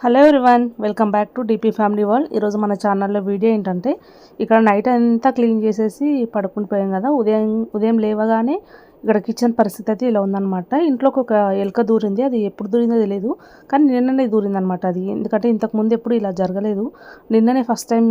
Hello everyone welcome back to DP family world ఈరోజు మన ఛానల్లో వీడియో ఏంటంటే ఇక్కడ నైట్ అంతా క్లీన్ చేసేసి పడుకుని పోయాం కదా. ఉదయం ఉదయం లేవగానే ఇక్కడ కిచెన్ పరిస్థితి అయితే ఇలా ఉందన్నమాట. ఇంట్లోకి ఒక ఎలుక దూరింది అది ఎప్పుడు దూరిందో తెలియదు కానీ నిన్ననే దూరిందనమాట అది. ఎందుకంటే ఇంతకుముందు ఎప్పుడు ఇలా జరగలేదు. నిన్ననే ఫస్ట్ టైం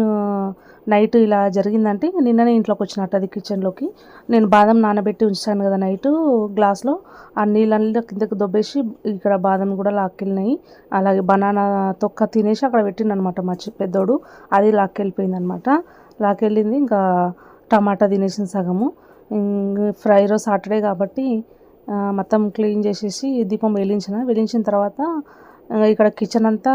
నైట్ ఇలా జరిగిందంటే నిన్ననే ఇంట్లోకి వచ్చినట్టు అది కిచెన్లోకి నేను బాదం నానబెట్టి ఉంచాను కదా నైట్ గ్లాస్లో ఆ నీళ్ళల్లో కిందకి దొబ్బేసి ఇక్కడ బాదం కూడా లాక్కెళ్ళినాయి. అలాగే బనానా తొక్క తినేసి అక్కడ పెట్టిండనమాట మా చి- పెద్దోడు. అది లాక్కెళ్ళిపోయింది అనమాట లాక్కెళ్ళింది ఇంకా టమాటా తినేసిన సగము. ఇంక ఫ్రై సాటర్డే కాబట్టి మొత్తం క్లీన్ చేసేసి దీపం వెలించిన వెలించిన తర్వాత ఇక్కడ కిచెన్ అంతా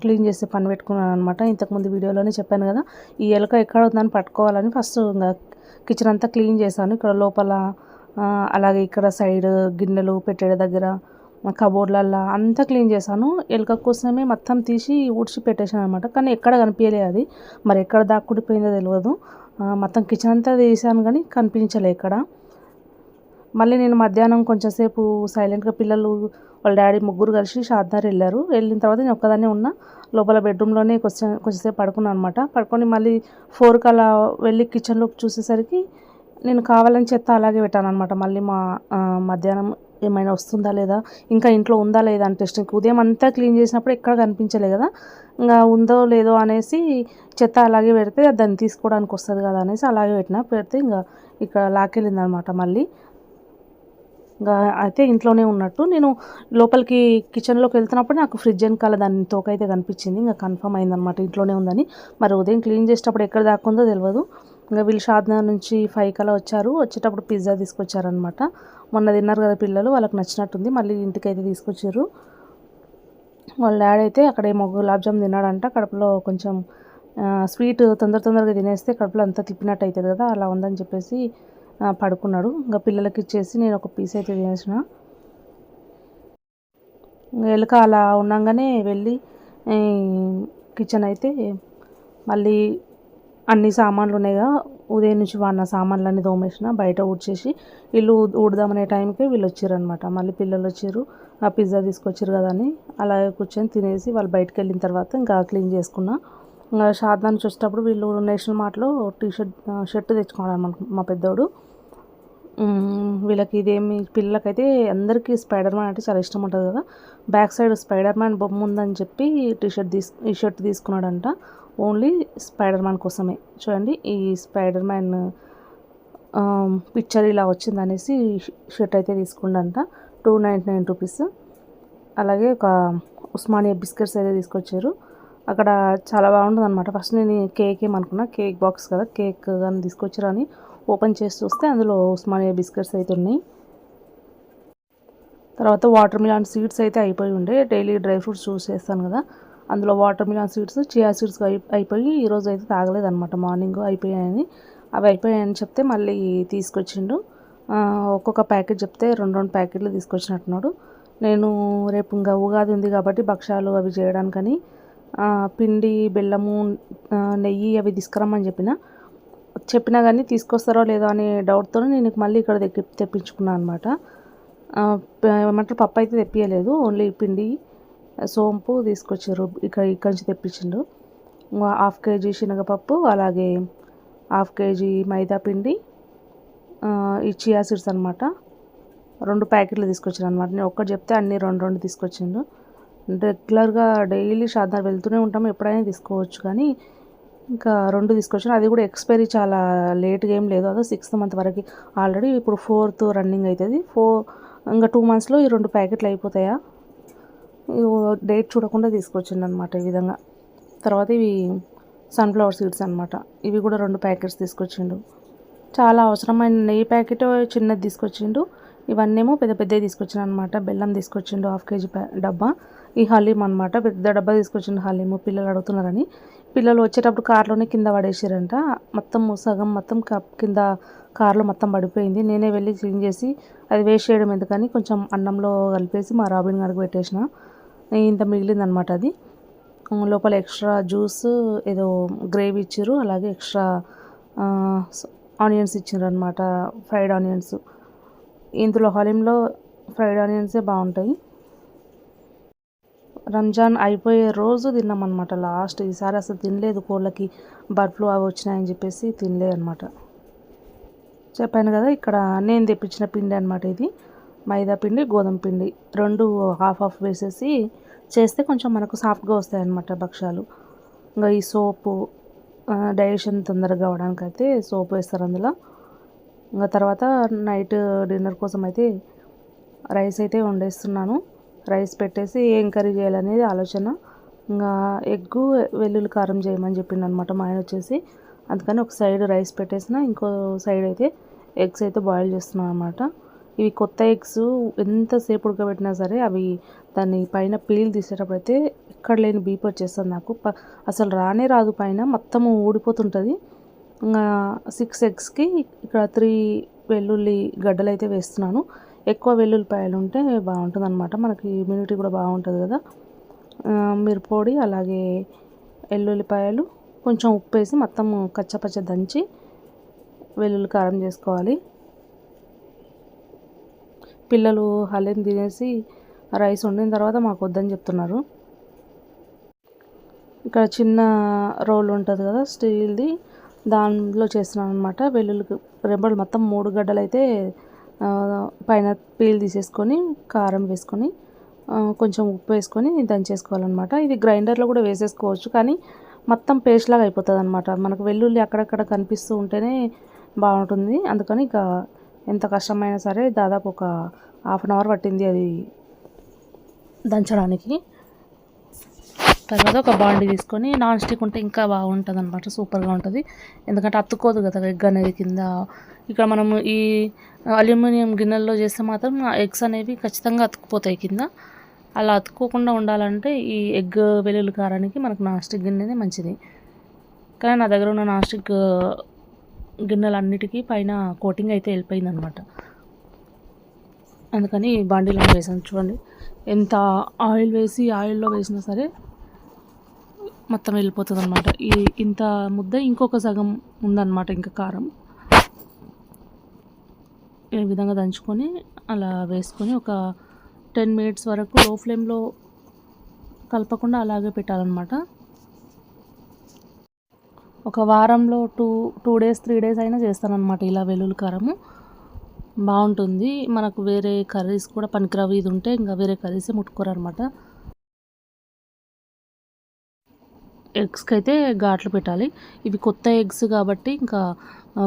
క్లీన్ చేసే పని పెట్టుకున్నాను అనమాట ఇంతకుముందు వీడియోలోనే చెప్పాను కదా ఈ ఎలుక ఎక్కడ ఉందని పట్టుకోవాలని ఫస్ట్ ఇంకా కిచెన్ అంతా క్లీన్ చేశాను. ఇక్కడ లోపల అలాగే ఇక్కడ సైడ్ గిన్నెలు పెట్టే దగ్గర కబోర్డ్లల్లో అంతా క్లీన్ చేశాను. ఎలుక కోసమే మొత్తం తీసి ఊడ్చి పెట్టేశాను అనమాట కానీ ఎక్కడ కనిపించలే అది. మరి ఎక్కడ దాక్కుడిపోయిందో తెలియదు మొత్తం కిచెన్ అంతా తీసాను కానీ కనిపించలే ఇక్కడ. మళ్ళీ నేను మధ్యాహ్నం కొంచెంసేపు సైలెంట్గా పిల్లలు వాళ్ళ డాడీ ముగ్గురు కలిసి షాద్దార్ వెళ్ళారు. వెళ్ళిన తర్వాత నేను ఒక్కదాన్నే ఉన్న. లోపల బెడ్రూమ్లోనే కొంచెం కొంచెంసేపు పడుకున్నాను అనమాట పడుకొని మళ్ళీ ఫోర్కి అలా వెళ్ళి కిచెన్లోకి చూసేసరికి నేను కావాలని చెత్త అలాగే పెట్టాను అనమాట మళ్ళీ మా మధ్యాహ్నం ఏమైనా వస్తుందా లేదా? ఇంకా ఇంట్లో ఉందా లేదా అని టెస్టింగ్ ఉదయం అంతా క్లీన్ చేసినప్పుడు ఎక్కడ కనిపించలే కదా? ఇంకా ఉందో లేదో అనేసి చెత్త అలాగే పెడితే దాన్ని తీసుకోవడానికి వస్తుంది కదా అనేసి అలాగే పెట్టిన పెడితే ఇంకా ఇక్కడ లాకెళ్ళింది అనమాట మళ్ళీ. ఇంకా అయితే ఇంట్లోనే ఉన్నట్టు నేను లోపలికి కిచెన్లోకి వెళ్తున్నప్పుడు నాకు ఫ్రిడ్జ్ వెనకాల దాని తోకైతే కనిపించింది. ఇంకా కన్ఫర్మ్ అయిందనమాట ఇంట్లోనే ఉందని. మరి ఉదయం క్లీన్ చేసేటప్పుడు ఎక్కడ దాక్కుందో తెలియదు ఇంకా వీళ్ళు షాద్నగర్ నుంచి ఫైవ్ కలా వచ్చారు. వచ్చేటప్పుడు పిజ్జా తీసుకొచ్చారనమాట మొన్న తిన్నారు కదా పిల్లలు వాళ్ళకి నచ్చినట్టుంది మళ్ళీ ఇంటికైతే తీసుకొచ్చారు. వాళ్ళ డాడీ అయితే అక్కడ ఏమో గులాబ్ జామ్ తిన్నాడంట. కడుపులో కొంచెం స్వీట్ తొందర తొందరగా తినేస్తే కడుపులో అంతా తిప్పినట్టు అవుతుంది కదా అలా ఉందని చెప్పేసి పడుకున్నాడు. ఇంకా పిల్లలకి ఇచ్చేసి నేను ఒక పీస్ అయితే తినేసిన. ఇంకా ఎలుక అలా ఉండగానే వెళ్ళి కిచెన్ అయితే మళ్ళీ అన్ని సామాన్లు ఉన్నాయిగా ఉదయం నుంచి వాడిన సామాన్లన్నీ తోమేసిన బయట ఊడ్చేసి ఇల్లు ఊడదామనే టైంకి వీళ్ళు వచ్చారనమాట మళ్ళీ పిల్లలు వచ్చారు ఆ పిజ్జా తీసుకొచ్చారు కదా అని అలాగే కూర్చొని తినేసి వాళ్ళు బయటకు వెళ్ళిన తర్వాత ఇంకా క్లీన్ చేసుకున్నా. ఇంకా షాద్దా చూసేటప్పుడు వచ్చేటప్పుడు వీళ్ళు నేషనల్ మార్ట్లో టీ షర్ట్ షర్ట్ తెచ్చుకున్నాడు అనమాట మా పెద్దోడు. వీళ్ళకి ఇదేమి పిల్లలకైతే అందరికీ స్పైడర్ మ్యాన్ అంటే చాలా ఇష్టం ఉంటుంది కదా. బ్యాక్ సైడ్ స్పైడర్ మ్యాన్ బొమ్మ ఉందని చెప్పి టీషర్ట్ తీసు ఈ షర్ట్ తీసుకున్నాడంట. ఓన్లీ స్పైడర్ మ్యాన్ కోసమే. చూడండి ఈ స్పైడర్ మ్యాన్ పిక్చర్ ఇలా వచ్చింది అనేసి షర్ట్ అయితే తీసుకుండంట టూ నైంటీ నైన్ రూపీస్. అలాగే ఒక ఉస్మానియా బిస్కెట్స్ అయితే తీసుకొచ్చారు. అక్కడ చాలా బాగుంటుంది అనమాట ఫస్ట్ నేను కేక్ ఏమనుకున్నా కేక్ బాక్స్ కదా కేక్ కానీ తీసుకొచ్చారు అని ఓపెన్ చేసి చూస్తే అందులో ఉస్మానియా బిస్కెట్స్ అయితే ఉన్నాయి. తర్వాత వాటర్ మిలాన్ సీడ్స్ అయితే అయిపోయి ఉండే. డైలీ డ్రై ఫ్రూట్స్ చూస్ చేస్తాను కదా. అందులో watermelon seeds chia seeds అయిపోయి ఈరోజు అయితే తాగలేదు అనమాట మార్నింగ్ అయిపోయాయని. అవి అయిపోయాయని చెప్తే మళ్ళీ తీసుకొచ్చిండు. ఒక్కొక్క ప్యాకెట్ చెప్తే రెండు రెండు ప్యాకెట్లు తీసుకొచ్చినట్టున్నాడు. నేను రేపు ఇంకా ఉగాది ఉంది కాబట్టి భక్షాలు అవి చేయడానికని పిండి బెల్లము నెయ్యి అవి తీసుకురమ్మని చెప్పిన చెప్పినా కానీ తీసుకొస్తారో లేదో అనే డౌట్తో నేను మళ్ళీ ఇక్కడ తెప్పి తెప్పించుకున్నాను అనమాట ఏమంటారు? పప్పు అయితే తెప్పియలేదు. ఓన్లీ పిండి సోంపు తీసుకొచ్చారు. ఇక్కడ ఇక్కడి నుంచి తెప్పించిండు. హాఫ్ కేజీ శనగపప్పు అలాగే హాఫ్ కేజీ మైదా పిండి ఈ చియా సీడ్స్ అనమాట రెండు ప్యాకెట్లు తీసుకొచ్చాను అనమాట నేను ఒక్కటి చెప్తే అన్ని రెండు రెండు తీసుకొచ్చిండు. రెగ్యులర్గా డైలీ షాద్నగర్ వెళ్తూనే ఉంటాము. ఎప్పుడైనా తీసుకోవచ్చు. కానీ ఇంకా రెండు తీసుకొచ్చాను అది కూడా ఎక్స్పైరీ చాలా లేట్గా ఏం లేదు. అదో సిక్స్త్ మంత్ వరకు ఆల్రెడీ ఇప్పుడు ఫోర్త్ రన్నింగ్ అవుతుంది ఫోర్ ఇంకా టూ మంత్స్లో ఈ రెండు ప్యాకెట్లు అయిపోతాయా? డేట్ చూడకుండా తీసుకొచ్చింది అనమాట ఈ విధంగా. తర్వాత ఇవి సన్ఫ్లవర్ సీడ్స్ అనమాట ఇవి కూడా రెండు ప్యాకెట్స్ తీసుకొచ్చిండు. చాలా అవసరమైన నెయ్యి ప్యాకెట్ చిన్నది తీసుకొచ్చిండు. ఇవన్నేమో పెద్ద పెద్దవి తీసుకొచ్చిన అనమాట బెల్లం తీసుకొచ్చిండు హాఫ్ కేజీ డబ్బా. ఈ హలీం అనమాట పెద్ద డబ్బా తీసుకొచ్చిన హలీము పిల్లలు అడుగుతున్నారని. పిల్లలు వచ్చేటప్పుడు కార్లోనే కింద పడేసారంట. మొత్తం సగం మొత్తం కప్ కింద కార్లో మొత్తం పడిపోయింది. నేనే వెళ్ళి క్లీన్ చేసి అది వేస్ట్ చేయడం ఎందుకని కొంచెం అన్నంలో కలిపేసి మా రాబిన్ గారికి పెట్టేసిన. ఇంత మిగిలిందనమాట అది. లోపల ఎక్స్ట్రా జ్యూస్ ఏదో గ్రేవీ ఇచ్చారు అలాగే ఎక్స్ట్రా ఆనియన్స్ ఇచ్చారు అనమాట ఫ్రైడ్ ఆనియన్స్. ఇందులో హలీంలో ఫ్రైడ్ ఆనియన్సే బాగుంటాయి. రంజాన్ అయిపోయే రోజు తిన్నాం అనమాట లాస్ట్ ఈసారి అసలు తినలేదు కోళ్ళకి. బర్డ్ ఫ్లూ అవి వచ్చినాయని చెప్పేసి తినలేదు అనమాట చెప్పాను కదా ఇక్కడ నేను తెప్పించిన పిండి అనమాట ఇది. మైదా పిండి గోధుమ పిండి. రెండు హాఫ్ హాఫ్ వేసేసి చేస్తే కొంచెం మనకు సాఫ్ట్గా వస్తాయి అన్నమాట భక్ష్యాలు. ఇంకా ఈ సోపు డైజెషన్ తొందరగా అవడానికి అయితే సోప్ వేస్తారు అందులో. ఇంకా తర్వాత నైట్ డిన్నర్ కోసం అయితే రైస్ అయితే వండేస్తున్నాను. రైస్ పెట్టేసి ఏం కర్రీ చేయాలనేది ఆలోచన. ఇంకా ఎగ్గు వెల్లుల్లి కారం చేయమని చెప్పిండు అనమాట మా ఆయన వచ్చేసి. అందుకని ఒక సైడ్ రైస్ పెట్టేసిన ఇంకో సైడ్ అయితే ఎగ్స్ అయితే బాయిల్ చేస్తున్నాం అనమాట ఇవి కొత్త ఎగ్స్ ఎంతసేపు ఉడకబెట్టినా సరే అవి దాన్ని పైన పీల్ తీసేటప్పుడు అయితే ఎక్కడ లేని బీప్ వచ్చేస్తుంది నాకు. అసలు రానే రాదు పైన మొత్తం ఊడిపోతుంటుంది. ఇంకా సిక్స్ ఎగ్స్కి ఇక్కడ త్రీ వెల్లుల్లి గడ్డలు అయితే వేస్తున్నాను. ఎక్కువ వెల్లుల్లిపాయలు ఉంటే బాగుంటుంది అనమాట మనకి ఇమ్యూనిటీ కూడా బాగుంటుంది కదా. మిరపొడి అలాగే వెల్లుల్లిపాయలు కొంచెం ఉప్పు వేసి మొత్తం కచ్చపచ్చ దంచి వెల్లుల్లి కారం చేసుకోవాలి. పిల్లలు హలీం తినేసి రైస్ వండిన తర్వాత మాకు వద్దని చెప్తున్నారు. ఇక్కడ చిన్న రోల్ ఉంటుంది కదా స్టీల్ది. దానిలో చేస్తున్నాను అనమాట వెల్లుల్లి రెబ్బలు మొత్తం మూడు గడ్డలు అయితే పైన పీల్ తీసేసుకొని కారం వేసుకొని కొంచెం ఉప్పు వేసుకొని దంచేసుకోవాలన్నమాట. ఇది గ్రైండర్లో కూడా వేసేసుకోవచ్చు కానీ మొత్తం పేస్ట్ లాగా అయిపోతుంది అనమాట మనకు వెల్లుల్లి అక్కడక్కడ కనిపిస్తూ ఉంటేనే బాగుంటుంది. అందుకని ఇక ఎంత కష్టమైనా సరే దాదాపు ఒక హాఫ్ అన్ అవర్ పట్టింది అది దంచడానికి. తర్వాత ఒక బాండి తీసుకొని నాన్ స్టిక్ ఉంటే ఇంకా బాగుంటుంది అనమాట సూపర్గా ఉంటుంది. ఎందుకంటే అత్తుకోదు కదా ఎగ్ అనేది కింద. ఇక్కడ మనము ఈ అల్యూమినియం గిన్నెల్లో చేస్తే మాత్రం ఎగ్స్ అనేవి ఖచ్చితంగా అతుక్కుపోతాయి కింద. అలా అతుక్కోకుండా ఉండాలంటే ఈ ఎగ్ వెల్లుల్లి కారానికి మనకు నాన్ స్టిక్ గిన్నెనే మంచిది. కానీ నా దగ్గర ఉన్న నాన్ స్టిక్ గిన్నెలన్నిటికీ పైన కోటింగ్ అయితే వెళ్ళిపోయింది అనమాట అందుకని బాండీలో వేసాను. చూడండి ఎంత ఆయిల్ వేసి ఆయిల్లో వేసినా సరే మొత్తం వెళ్ళిపోతుంది అనమాట ఈ ఇంత ముద్ద ఇంకొక సగం ఉందన్నమాట ఇంకా కారం. ఈ విధంగా దంచుకొని అలా వేసుకొని ఒక టెన్ మినిట్స్ వరకు లో ఫ్లేమ్లో కలపకుండా అలాగే పెట్టాలన్నమాట. ఒక వారంలో two two days three days అయినా చేస్తానన్నమాట ఇలా వెల్లుల్లి కారము. బాగుంటుంది. మనకు వేరే కర్రీస్ కూడా పనికిరావు. ఇది ఉంటే ఇంకా వేరే కర్రీసే ముట్టుకోరు అనమాట ఎగ్స్కి అయితే ఘాట్లు పెట్టాలి. ఇవి కొత్త ఎగ్స్ కాబట్టి ఇంకా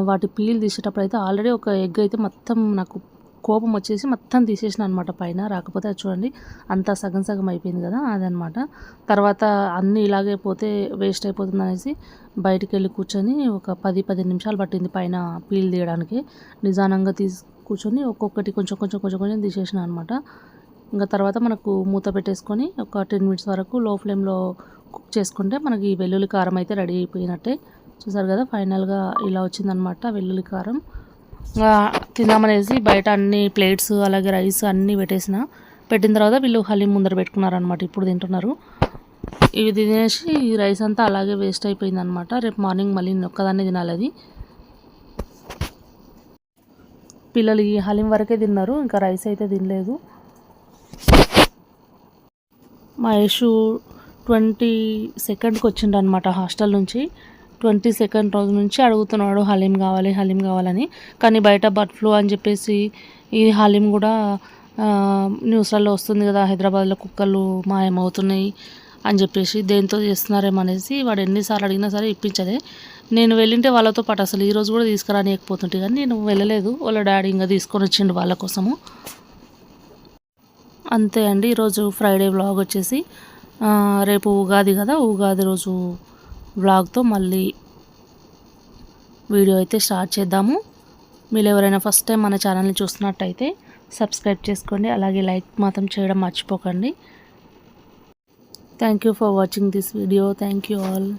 వాటి పీల్ తీసేటప్పుడు అయితే ఆల్రెడీ ఒక ఎగ్ అయితే మొత్తం నాకు కోపం వచ్చేసి మొత్తం తీసేసిన అనమాట పైన. రాకపోతే అది చూడండి అంతా సగం సగం అయిపోయింది కదా అదనమాట తర్వాత అన్నీ ఇలాగే పోతే వేస్ట్ అయిపోతుంది అనేసి బయటికి వెళ్ళి కూర్చొని ఒక పది పది నిమిషాలు పట్టింది పైన పీల్ తీయడానికి. నిదానంగా తీసి కూర్చొని ఒక్కొక్కటి కొంచెం కొంచెం కొంచెం కొంచెం తీసేసిన అనమాట ఇంకా తర్వాత మనకు మూత పెట్టేసుకొని ఒక టెన్ మినిట్స్ వరకు లో ఫ్లేమ్లో కుక్ చేసుకుంటే మనకి ఈ వెల్లుల్లి కారం అయితే రెడీ అయిపోయినట్టే. చూసారు కదా ఫైనల్గా ఇలా వచ్చిందనమాట వెల్లుల్లి కారం. తిందామనేసి బయట అన్ని ప్లేట్స్ అలాగే రైస్ అన్నీ పెట్టేసిన. పెట్టిన తర్వాత వీళ్ళు హలీం ముందర పెట్టుకున్నారనమాట ఇప్పుడు తింటున్నారు. ఇవి తినేసి ఈ రైస్ అంతా అలాగే వేస్ట్ అయిపోయిందనమాట రేపు మార్నింగ్ మళ్ళీ నొక్కదాన్ని తినాలి అది. పిల్లలు ఈ హలీం వరకే తిన్నారు ఇంకా రైస్ అయితే తినలేదు. మా యశు ట్వంటీ సెకండ్కి వచ్చిండు అనమాట హాస్టల్ నుంచి. ట్వంటీ సెకండ్ రోజు నుంచి అడుగుతున్నాడు హలీం కావాలి హలీం కావాలని. కానీ బయట బర్డ్ ఫ్లూ అని చెప్పేసి ఈ హలీం కూడా న్యూస్లలో వస్తుంది కదా హైదరాబాద్లో కుక్కలు మాయమవుతున్నాయి అని చెప్పేసి దేంతో చేస్తున్నారేమో అనేసి వాడు ఎన్నిసార్లు అడిగినా సరే ఇప్పించదే నేను వెళ్ళింటే వాళ్ళతో పాటు అసలు ఈరోజు కూడా తీసుకురానియకపోతుంటే కానీ నేను వెళ్ళలేదు. వాళ్ళ డాడీ ఇంకా తీసుకొని వచ్చిండు వాళ్ళ కోసము. అంతే అండి ఈరోజు ఫ్రైడే వ్లాగ్ వచ్చేసి. రేపు ఉగాది కదా ఉగాది రోజు వ్లాగ్తో మళ్ళీ వీడియో అయితే స్టార్ట్ చేద్దాము. మీరు ఎవరైనా ఫస్ట్ టైం మన ఛానల్ని చూస్తున్నట్టయితే సబ్స్క్రైబ్ చేసుకోండి అలాగే లైక్ మాత్రం చేయడం మర్చిపోకండి. Thank you for watching this video thank you all